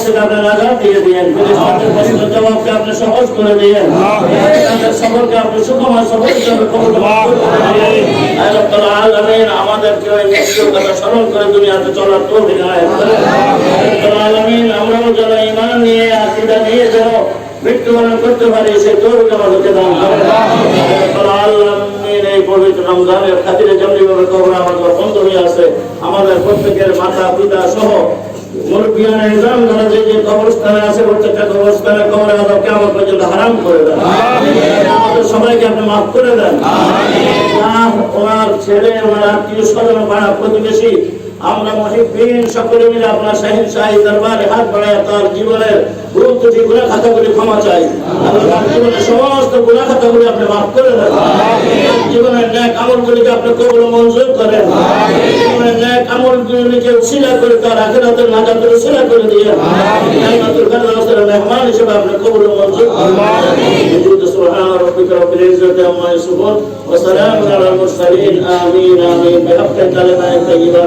রব্বুল আলামিন দুঃখায় আপনি নাজাত দিয়ে দিয়েন প্রশ্নের জবাবকে আপনি সহজ করে দিয়েন। ফেরেশতাদের সফরকে আপনি সুখময় সফর হিসেবে আমাদেরকে ওই মৃত্যুর কথা স্মরণ করে দুনিয়াতে চলার আলামিন আমরাও যারা ঈমান নিয়ে নিয়ে যেন মৃত্যুবরণ করতে পারি সেই তৌফিক আমাদেরকে দান করেন। রব্বুল এই পবিত্র রমজানের খাতিরে যেমনিভাবে কবর আমাদের বন্ধ হয়ে আছে আমাদের প্রত্যেকের মাতা পিতা সহ মুরব্বিয়ান ইসলাম যারা যে কবরস্থানে আছে, প্রত্যেকটা কবরস্থানে কবরে আদব কেমন পর্যন্ত হারাম করে দেন আমাদের সবাইকে আপনি মাফ করে দেন। ওনার ছেলে, ওনার আত্মীয় স্বজন, পাড়া প্রতিবেশী, আমরা মহিবিন সকলে মিলে আপনার শাহিন শাহী দরবারে হাত বাড়ায় তার জীবনের ত্রুটি গুণা খাতাগুলি ক্ষমা চাই। জীবনের সমস্ত আপনি মাফ করে দেন জীবনের ন্যাক আমলগুলিকে আপনি কবল মঞ্জুর করেন জীবনের ন্যাক আমলগুলিকে উশিলা করে তার আখিরাতের নাজাতের উশিলা করে দিয়ে জান্নাতুল ফেরদাউসের মেহমান হিসেবে আপনি কবল মঞ্জুর করেন وجود سبحان ربك رب العزة عما يصفون وسلام على المرسلين آمين آمين بحق كلمة طيبة